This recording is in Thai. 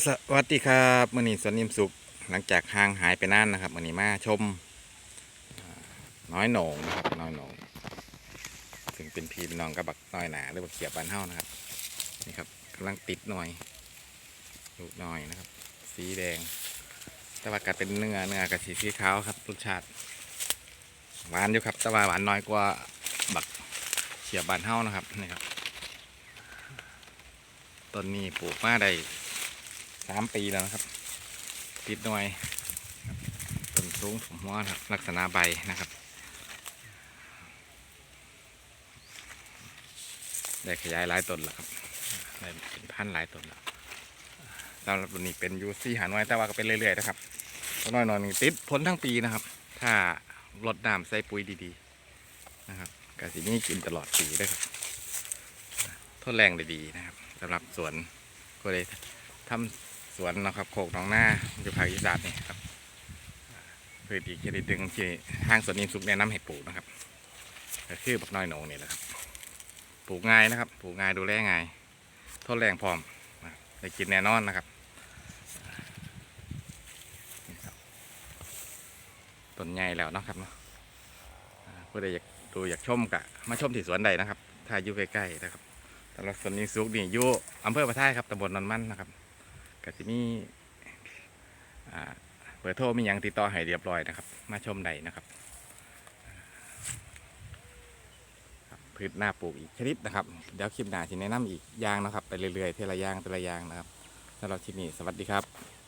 สวัสดีครับมื่อนี้สวนนิมสุขหลังจากห่างหายไปนานนะครับมื่อนี้มาชมน้อยหนงนะครับน้อยหนงซึ่งเป็นพี่เป็นน้องกับบักน้อยหนาหรือบักเขียบบานเฮานะครับนี่ครับกำลังติดหน่อยลูกน้อยนะครับ สีแดงต่ว่ากัดเป็นเนื้อเนื้อกับสีสีขาวครับรสชาติหวานอยู่ครับต่ว่าหวานน้อยกว่าบักเขียบบานเฮานะครับนี่ครับต้นนี้ปลูกมาได้ามปีแล้วนะครับ ติดหน่อยต้นสูงผมว่าครับลักษณะใบนะครับ ได้ขยายหลายต้นแล้วครับได้เป็นพันหลายต้นแล้วสำหรับตัวนี้เป็นยูซี่หาน้อยแต่ว่าก็เป็นเรื่อยๆนะครับต้นน้อยนอนติดพ้นทั้งปีนะครับ ถ้ารดน้ำใส่ปุ๋ยดีๆนะครับกสินี้กินตลอดปีด้วยครับทดแรงได้ดีนะครับสำหรับสวนก็เลยทำ สวนนะครับโคกหนองหน้าอยู่ภาคอีสานนี่ครับเพื่อที่จะได้ดึงที่ทางสวนนิมสุกแนะนำให้ปลูกนะครับก็คือบักน้อยหนงนี่แหละครับปลูกง่ายนะครับปลูกง่ายดูแลง่ายทนแรงพร้อมได้กินแน่นอนนะครับต้นใหญ่แล้วนะครับเนาะผู้ใดอยากดูอยากชมกะมาชมที่สวนใดนะครับ ถ้าอยู่ใกล้ๆนะครับสำหรับสวนนิมสุกนี่อยู่อำเภอพระท่ายครับตำบลนนมันนะครับ ก็จะมีเบอร์โทรมีอย่างติดต่อให้เรียบร้อยนะครับ มาชมได้นะครับพืชหน้าปลูกอีกชนิดนะครับ เดี๋ยวคลิปหน้าที่แนะนำอีกอย่างนะครับ ไปเรื่อยๆเทละอย่างแต่ละอย่างนะครับสำหรับที่นี้สวัสดีครับ